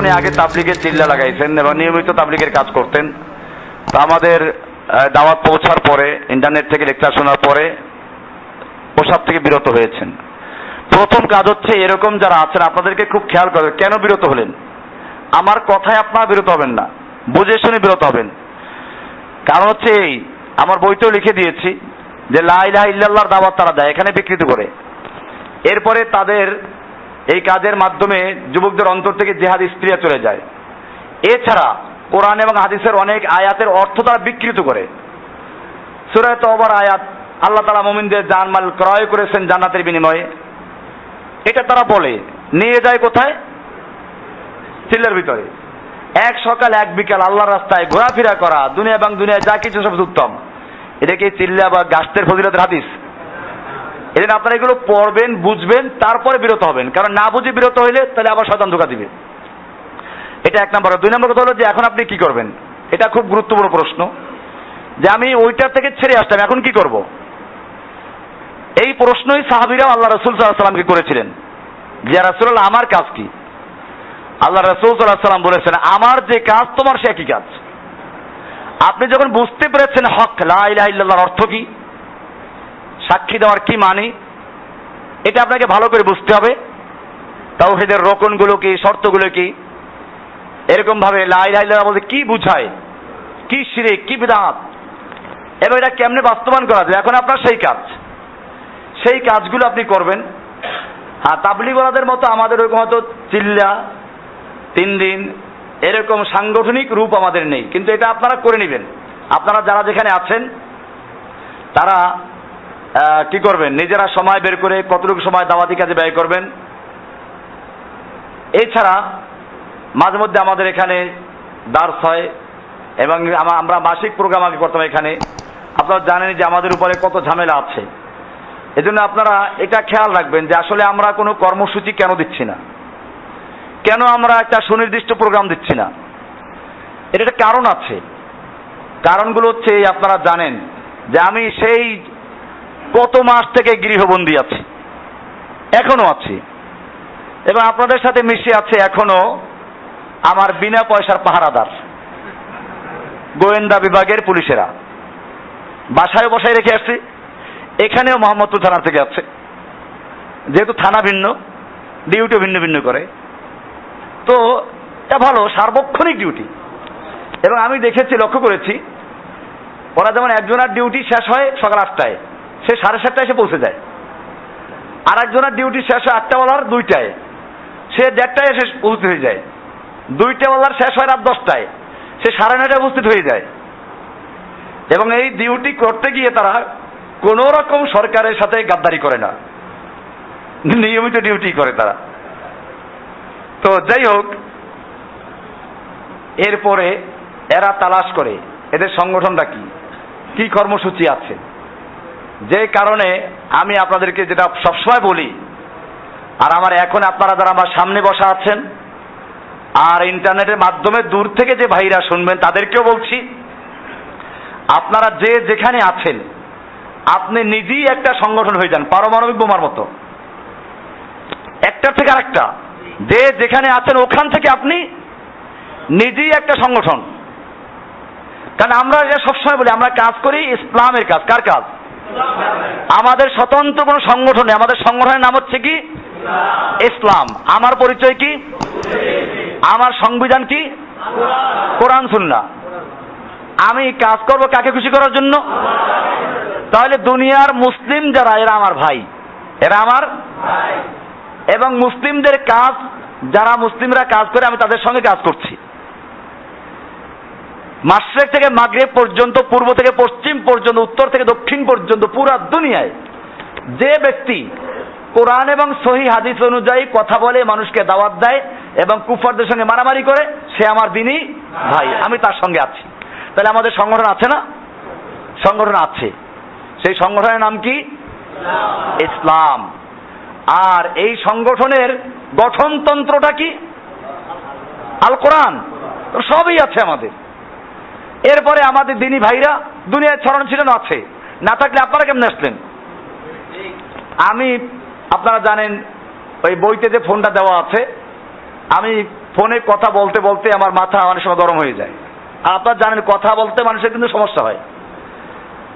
উনি আগে তাবলিগের চিল্লা লাগাইছেন এবং নিয়মিত তাবলিগের কাজ করতেন, তা আমাদের দাওয়াত পৌঁছার পরে, ইন্টারনেট থেকে লেকচার শোনার পরে প্রসাব থেকে বিরত হয়েছেন। প্রথম কাজ হচ্ছে এরকম যারা আছেন, আপনাদেরকে খুব খেয়াল করেন কেন বিরত হলেন? আমার কথায় আপনারা বিরত হবেন না, বুঝে শুনে বিরত হবেন। কারণ হচ্ছে এই, আমার বইতেও লিখে দিয়েছি যে লাইলাহ ইল্লাল্লাহর দাওয়াত তারা দেয়, এখানে বিকৃত করে। এরপরে তাদের এই কাজের মাধ্যমে যুবকদের অন্তর থেকে জেহাদ স্ত্রিয়া চলে যায়। এছাড়া কোরআন এবং হাদিসের অনেক আয়াতের অর্থ তারা বিকৃত করে। সুরায় তওবার আয়াত আল্লাহ তালা মোমিনদের জানমাল ক্রয় করেছেন জান্নাতের বিনিময়ে। এটা তারা বলে, নিয়ে যায় কোথায়? চিল্লার ভিতরে। এক সকাল, এক বিকাল আল্লাহর রাস্তায় ঘোরাফেরা করা, দুনিয়া এবং দুনিয়া যা কিছু সব উত্তম। এটা কি চিল্লা বা গাছের ফজিলতের হাদিস। এজন্য আপনারা এগুলো পড়বেন, বুঝবেন, তারপরে বিরত হবেন। কারণ না বুঝে বিরত হইলে তাহলে আবার শয়তান ধোকা দিবে। এটা এক নম্বর। দুই নম্বর কথা হলো যে এখন আপনি কি করবেন? এটা খুব গুরুত্বপূর্ণ প্রশ্ন। যে আমি ওইটার থেকে ছেড়ে আসলাম এখন কি করব? এই প্রশ্নই সাহাবিরাও আল্লাহ রসুল সাল্লাহ সাল্লামকে করেছিলেন। যে রাসুল্লাহ আমার কাজ কি? আল্লাহ রসুল সাল্লাহ সাল্লাম বলেছেন, আমার যে কাজ, তোমার সে একই কাজ। আপনি যখন বুঝতে পেরেছেন হক, লা ইলাহা ইল্লাল্লাহর অর্থ কি? সাক্ষী দেওয়ার কি মানে? এটা আপনাকে ভালো করে বুঝতে হবে। তাওহীদের রকনগুলো কি, শর্তগুলো কি? এরকম ভাবে লা ইলাহা ইল্লাল্লাহ বলতে কি বুঝায়? কি শিরিক, কি বিদআত এবং এটা কেমনে বাস্তবায়ন করা যায়? এখন আপনার সেই কাজ। সেই কাজগুলো আপনি করবেন। হ্যাঁ তাবলিগলাদের মতো আমাদের ওরকম হয়তো চিল্লা, তিন দিন, এরকম সাংগঠনিক রূপ আমাদের নেই। কিন্তু এটা আপনারা করে নেবেন। আপনারা যারা যেখানে আছেন, তারা কি করবেন? নিজেরা সময় বের করে কতটুকু সময় দাওয়াতি কাজে ব্যয় করবেন? এছাড়া মাঝে মধ্যে আমাদের এখানে দার্স হয় এবং আমরা মাসিক প্রোগ্রাম আগে করতাম এখানে। আপনারা জানেন যে আমাদের উপরে কত ঝামেলা আছে। এজন্য আপনারা এটা খেয়াল রাখবেন যে আসলে আমরা কোনো কর্মসূচি কেন দিচ্ছি না? কেন আমরা একটা সুনির্দিষ্ট প্রোগ্রাম দিচ্ছি না? এর একটা কারণ আছে। কারণগুলো হচ্ছে আপনারা জানেন যে আমি সেই কত মাস থেকে গৃহবন্দী আছি। এখনও আছি। এবং আপনাদের সাথে মিশে আছে এখনও আমার বিনা পয়সার পাহারাদার, গোয়েন্দা বিভাগের পুলিশেরা। বাসায় বসায় রেখে আসছি। এখানেও মোহাম্মদপুর থানা থেকে আছে যেহেতু থানা ভিন্ন, ডিউটিও ভিন্ন ভিন্ন করে। তো এটা ভালো, সার্বক্ষণিক ডিউটি। এবং আমি দেখেছি, লক্ষ্য করেছি, ওরা যেমন একজনের ডিউটি শেষ হয় সকাল আটটায়। সে সাড়ে সাতটায় এসে পৌঁছে যায়। আর একজনের ডিউটি শেষ হয় আটটা বেলার দুইটায়। সে দেড়টায় এসে উপস্থিত হয়ে যায়। দুইটা বেলার শেষ হয় রাত দশটায়। সে সাড়ে নয়টায় উপস্থিত হয়ে যায়। এবং এই ডিউটি করতে গিয়ে তারা কোন রকম সরকারের সাথে গাদ্দারি করে না। নিয়মিত ডিউটি করে তারা। তো যাই হোক, এরপরে এরা তালাশ করে, এদের সংগঠনটা কি? কি কর্মসূচি আছে? যে কারণে আমি আপনাদেরকে যেটা সবসময় বলি, আর আমার এখন আপনারা যারা আমার সামনে বসা আছেন, আর ইন্টারনেটের মাধ্যমে দূর থেকে যে ভাইরা শুনবেন, তাদেরকেও বলছি, আপনারা যে যেখানে আছেন, আপনি নিজেই একটা সংগঠন হয়ে যান, পারমাণবিক বোমার মতো। একটার থেকে আরেকটা। যে যেখানে আছেন, ওখান থেকে আপনি নিজেই একটা সংগঠন। কারণ আমরা সবসময় বলি, আমরা কাজ করি ইসলামের কাজ। কার কাজ? আমাদের স্বতন্ত্র কোনো সংগঠনে আমাদের সংগঠনের নাম হচ্ছে কি? ইসলাম। আমার পরিচয় কি? আমার সংবিধান কি? কোরআন সুন্না আমি কাজ করব কাকে খুশি করার জন্য? তাহলে দুনিয়ার মুসলিম যারা, এরা আমার ভাই। এরা আমার এবং মুসলিমদের কাজ, যারা মুসলিমরা কাজ করে, আমি তাদের সঙ্গে কাজ করছি। মাসরেক থেকে মাগরেব পর্যন্ত, পূর্ব থেকে পশ্চিম পর্যন্ত, উত্তর থেকে দক্ষিণ পর্যন্ত, পুরা দুনিয়ায় যে ব্যক্তি কোরআন এবং সহি হাদিস অনুযায়ী কথা বলে, মানুষকে দাওয়াত দেয় এবং কুফারদের সঙ্গে মারামারি করে, সে আমার দিনই ভাই, আমি তার সঙ্গে আছি। তাহলে আমাদের সংগঠন আছে না? সংগঠন আছে। সেই সংগঠনের নাম কি? ইসলাম। আর এই সংগঠনের গঠনতন্ত্রটা কি? আল কোরআন। সবই আছে আমাদের। এরপরে আমাদের দিনী ভাইরা দুনিয়ায় ছড়ানো ছিলেন আছে। না থাকলে আপনারা কেমন আসলেন? আমি, আপনারা জানেন, ওই বইতে যে ফোনটা দেওয়া আছে, আমি ফোনে কথা বলতে বলতে আমার মাথা অনেক সময় গরম হয়ে যায়। আর আপনারা জানেন, কথা বলতে মানুষের কিন্তু সমস্যা হয়।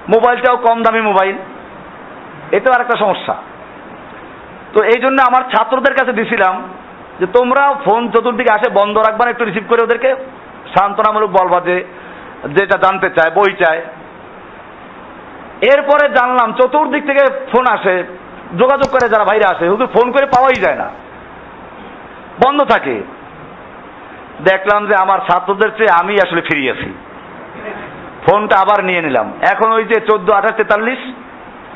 মোবাইলটাও কম দামি মোবাইল এতেও আর একটা সমস্যা। তো এই জন্য আমার ছাত্রদের কাছে দিছিলাম যে তোমরা ফোন চতুর্দিকে আসে, বন্ধ রাখবা একটু রিসিভ করে ওদেরকে সান্ত্বনামূলক বলবা যে যেটা জানতে চায়, বই চায়। এরপরে জানলাম, চতুর্দিক থেকে ফোন আসে, যোগাযোগ করে যারা বাইরে আসে, হুজুর ফোন করে পাওয়াই যায় না। বন্ধ থাকে। দেখলাম যে আমার ছাত্রদের চেয়ে আমি আসলে ফিরিয়েছি ফোনটা আবার নিয়ে নিলাম। এখন ওই যে চোদ্দ, আঠাশ, তেতাল্লিশ,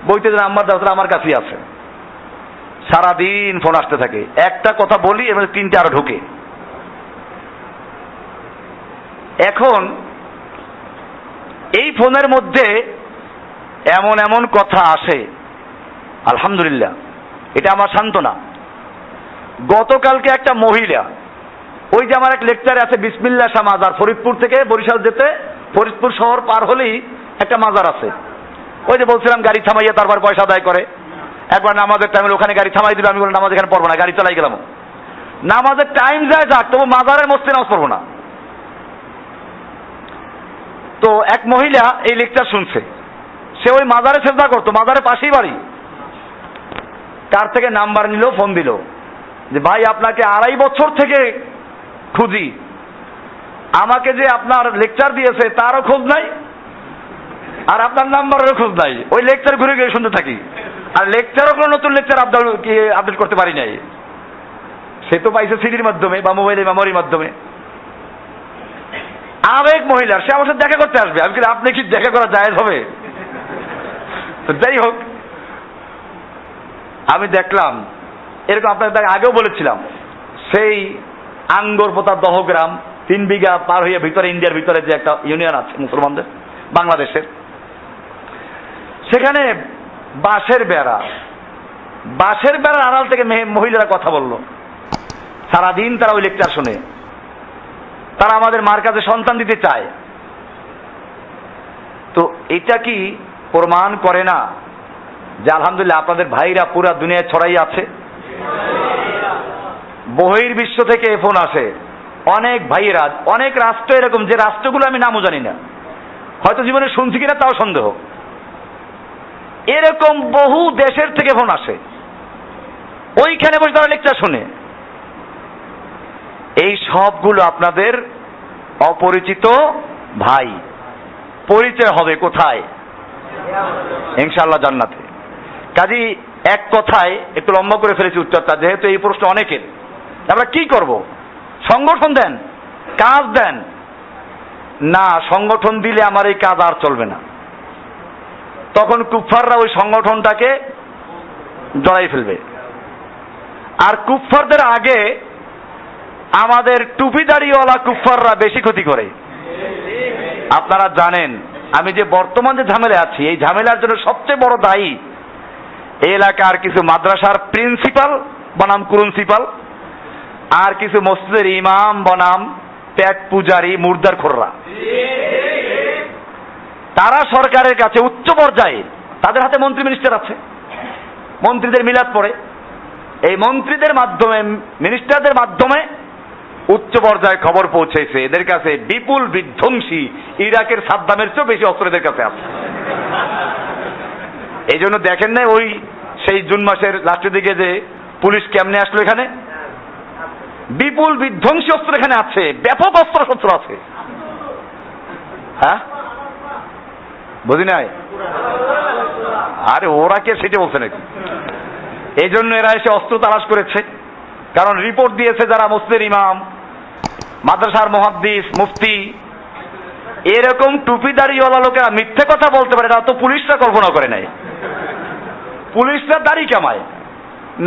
বইতে যে নাম্বার দেওয়া আমার কাছেই আছে। সারাদিন ফোন আসতে থাকে। একটা কথা বলি এবং তিনটে আরও ঢোকে। এখন এই ফোনের মধ্যে এমন এমন কথা আসে। আলহামদুলিল্লাহ। এটা আমার সান্ত্বনা। গতকালকে একটা মহিলা, ওই যে আমার এক লেকচারে আছে, বিসমিল্লা শাহ মাজার, ফরিদপুর থেকে বরিশাল যেতে, ফরিদপুর শহর পার হলেই একটা মাজার আছে। ওই যে বলছিলাম, গাড়ি থামাইয়া তারপর পয়সা আদায় করে। একবার নামাজের টাইমে ওখানে গাড়ি থামাই দিল আমি বললাম, নামাজ এখানে পড়ব না, গাড়ি চালাই গেলাম। নামাজের টাইম যায় যাক, তবু মাজারের মস্তি নামাজ পড়ব না। তো এক মহিলা এই লেকচার শুনছে। সে ওই মাজারে চেষ্টা করতো, মাজারের পাশেই বাড়ি। তার থেকে নাম্বার নিল, ফোন দিল। যে, ভাই, আপনাকে আড়াই বছর থেকে খুঁজি। আমাকে যে আপনার লেকচার দিয়েছে, তারও খোঁজ নাই, আর আপনার নাম্বারেরও খোঁজ নাই। ওই লেকচার ঘুরে গিয়ে শুনতে থাকি। আর লেকচারও কোনো নতুন লেকচার আপডেট আপডেট করতে পারি নাই। সে তো পাইছে সিডির মাধ্যমে বা মোবাইলের মেমোরির মাধ্যমে। আবেগ মহিলার, সে আমার সাথে দেখা করতে আসবে। আমি কিন্তু আপনি কি দেখা করা জায়েজ হবে? যাই হোক, আমি দেখলাম, এরকম আপনাদের আগেও বলেছিলাম, সেই আঙ্গর আঙ্গরপোতা দহগ্রাম তিন বিঘা পার হয়ে ভিতরে, ইন্ডিয়ার ভিতরে যে একটা ইউনিয়ন আছে মুসলমানদের, বাংলাদেশের। সেখানে বাঁশের বেড়া, বাঁশের বেড়ার আড়াল থেকে মহিলারা কথা বলল। সারাদিন তারা ওই লেকচার শুনে। তারা আমাদের মার কাছে সন্তান দিতে চায়। তো এটা কি প্রমাণ করে না যে আলহামদুলিল্লাহ আপনাদের ভাইরা পুরা দুনিয়ায় ছড়াই আছে? বহির বিশ্ব থেকে ফোন আসে। অনেক ভাইয়েরা, অনেক রাষ্ট্র এরকম, যে রাষ্ট্রগুলো আমি নামও জানি না। হয়তো জীবনে শুনছি কিনা তাও সন্দেহ। এরকম বহু দেশের থেকে ফোন আসে। ওইখানে বসে তারা লেকচার শুনে। এই সবগুলো আপনাদের অপরিচিত ভাই। পরিচয় হবে কোথায়? ইনশাআল্লাহ জান্নাতে। কাজী এক কথায় একটু লম্বা করে ফেলেছি উত্তরটা যেহেতু এই প্রশ্ন অনেকের। আমরা কি করব? সংগঠন দেন, কাজ দেন। না, সংগঠন দিলে আমার এই কাজ আর চলবে না। তখন কুফাররা ওই সংগঠনটাকে জড়াই ফেলবে। আর কুফারদের আগে আমাদের টুপিদারিওয়ালা কুফাররা বেশি ক্ষতি করে। আপনারা জানেন, আমি যে বর্তমান যে ঝামেলা আছি, এই ঝামেলার জন্য সবচেয়ে বড় দায়ী এলাকার কিছু মাদ্রাসার প্রিন্সিপাল বনাম প্রিন্সিপাল আর কিছু মসজিদের ইমাম বনাম পেট পূজারি মুর্দার খোররা। তারা সরকারের কাছে উচ্চ পর্যায়ে, তাদের হাতে মন্ত্রী মিনিস্টার আছে। মন্ত্রীদের মিলাদ পড়ে। এই মন্ত্রীদের মাধ্যমে, মিনিস্টারদের মাধ্যমে উচ্চ পর্যায়ে খবর পৌঁছেছে। এদের কাছে বিপুল বিধ্বংসী ইরাকের সাদ্দামের চেয়েও বেশি অস্ত্র এদের কাছে আছে। এই জন্য দেখেন না ওই সেই জুন মাসের লাস্টের দিকে যে পুলিশ কেমনে আসলো এখানে? বিপুল বিধ্বংসী অস্ত্র এখানে আছে, ব্যাপক অস্ত্র শস্ত্র আছে। হ্যাঁ? বুঝি নাই? আরে ওরা কে সেটা বলছে নাকি? এই জন্য এরা এসে অস্ত্র তালাশ করেছে। কারণ রিপোর্ট দিয়েছে যারা মসজিদের ইমাম মাদ্রাসার মহাদ্দিস, মুফতি, এরকম টুপি টুপিদারিওয়ালা লোকেরা মিথ্যে কথা বলতে পারে না তো পুলিশরা কল্পনা করে নাই। পুলিশরা দাড়ি কামায়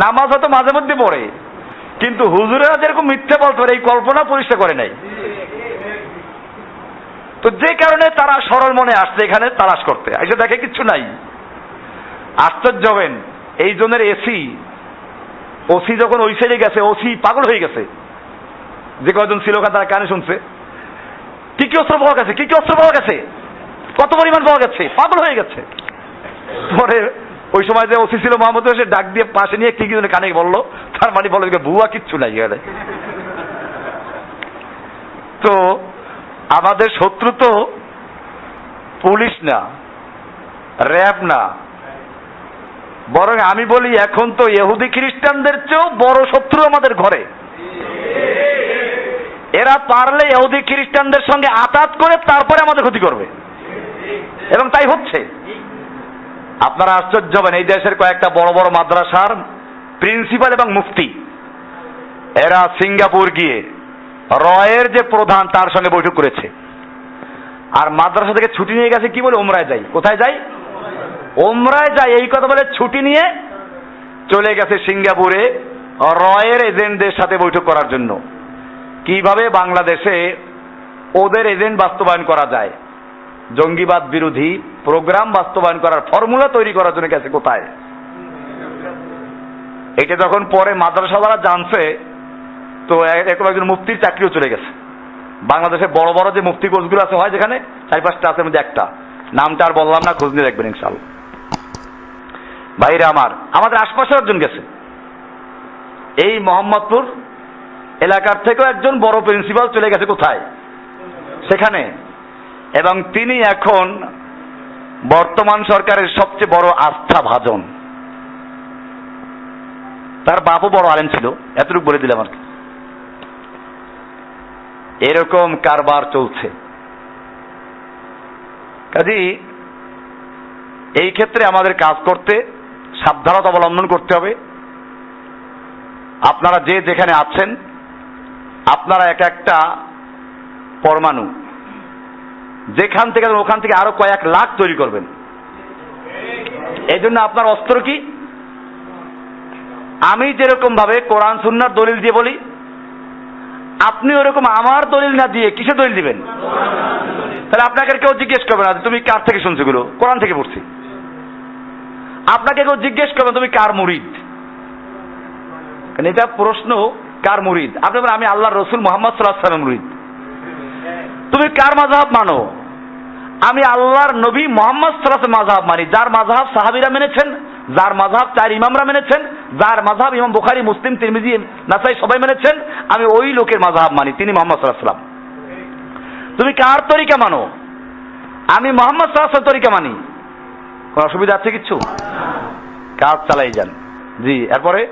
নামাজ হয়তো মাঝে মধ্যে পড়ে, কিন্তু হুজুরেরা যেরকম মিথ্যে বলতে পারে, এই কল্পনা পুলিশরা করে নাই। তো যে কারণে তারা সরল মনে আসছে, এখানে তালাশ করতে। এসে দেখে কিচ্ছু নাই। আশ্চর্য হবেন, এই জনের এসি, ওসি যখন ওই সাইডে গেছে, ওসি পাগল হয়ে গেছে। যে কয়জন ছিল ওখানে তারা কানে শুনছে। কি কি অস্ত্র পাওয়া গেছে? কি কি অস্ত্র পাওয়া গেছে? কত পরিমাণ পাওয়া গেছে? পাগল হয়ে গেছে। পরে ওই সময় যে ওসি ছিল মোহাম্মদ সে ডাক দিয়ে পাশে নিয়ে কি কি যেন কানে বলল। তার মানে বলে যে ভুয়া কিচ্ছু নাই এখানে। তো আমাদের শত্রু তো পুলিশ না, র্যাব না। বরং আমি বলি, এখন তো ইহুদি খ্রিস্টানদের চেয়েও বড় শত্রু আমাদের ঘরে। এরা পারলে ইহুদি খ্রিস্টানদের সঙ্গে আতাত করে তারপরে আমাদের ক্ষতি করবে। এবং তাই হচ্ছে। আপনারা আশ্চর্য হবেন, এই দেশের কয়েকটা বড় বড় মাদ্রাসার প্রিন্সিপাল এবং মুফতি, এরা সিঙ্গাপুর গিয়ে রয়ের যে প্রধান তার সঙ্গে বৈঠক করেছে। আর মাদ্রাসা থেকে ছুটি নিয়ে গেছে কি বলে? ওমরায় যাই। কোথায় যাই? ওমরায় যাই। এই কথা বলে ছুটি নিয়ে চলে গেছে সিঙ্গাপুরে রয়ের এজেন্টদের সাথে বৈঠক করার জন্য। কীভাবে বাংলাদেশে ওদের এজেন্ট বাস্তবায়ন করা যায়? জঙ্গিবাদ বিরোধী প্রোগ্রাম বাস্তবায়ন করার ফর্মুলা তৈরি করার জন্য গেছে কোথায়? এটা যখন পরে মাদ্রাসাওয়ালা জানছে, তো এরকম একজন মুফতির চাকরিও চলে গেছে। বাংলাদেশে বড় বড় যে মুফতি কোর্সগুলো আছে, হয় যেখানে? চার পাঁচটা আছে মধ্যে একটা। নামটা আর বললাম না, খোঁজ নিয়ে দেখবেন ইনশাল ভাইরা আমার, আমাদের আশপাশে একজন গেছে। এই মোহাম্মদপুর এলাকার থেকেও একজন বড় প্রিন্সিপাল চলে গেছে কোথায়? সেখানে। এবং তিনি এখন বর্তমান সরকারের সবচেয়ে বড় আস্থা ভাজন তার বাপও বড় আলেম ছিল, এতটুকু বলে দিলাম আর কি। এরকম কারবার চলছে। কাজী, এই ক্ষেত্রে আমাদের কাজ করতে সাবধানতা অবলম্বন করতে হবে। আপনারা যে যেখানে আছেন আপনারা এক একটা পরমাণু। যেখান থেকে ওখান থেকে আরও কয়েক লাখ তৈরি করবেন। এই জন্য আপনার অস্ত্র কি? আমি যেরকম ভাবে কোরআন, সুন্নার দলিল দিয়ে বলি, আপনি ওরকম আমার দলিল না দিয়ে কিসে দলিল দিবেন? তাহলে আপনাকে কেউ জিজ্ঞেস করবে না তুমি কার থেকে শুনছো গুলো কোরআন থেকে পড়ছি। আপনাকে কেউ জিজ্ঞেস করবে তুমি কার মুরিদ? কারণ এটা প্রশ্ন কার মুরিদ? আপনি আমি আল্লাহ রসুল মোহাম্মদ সাল্লাহ মুরিদ। তুমি কার মাঝহাব মানো? আমি আল্লাহর নবী মোহাম্মদ সাল্লাহ মাঝহাব মানি। যার মাঝহাব সাহাবিরা মেনেছেন, যার মাঝহাব চার ইমামরা মেনেছেন, যার মাঝহাব ইমাম বুখারি, মুসলিম, তিরমিজি, নাসাই সবাই মেনেছেন, আমি ওই লোকের মাঝহাব মানি, তিনি মোহাম্মদ সাল্লাহ তুমি কার তরিকা মানো? আমি মোহাম্মদ সাল্লাহ তরিকা মানি। কোন অসুবিধা আছে কিছু? কাজ চালাই যান। জি, এরপরে?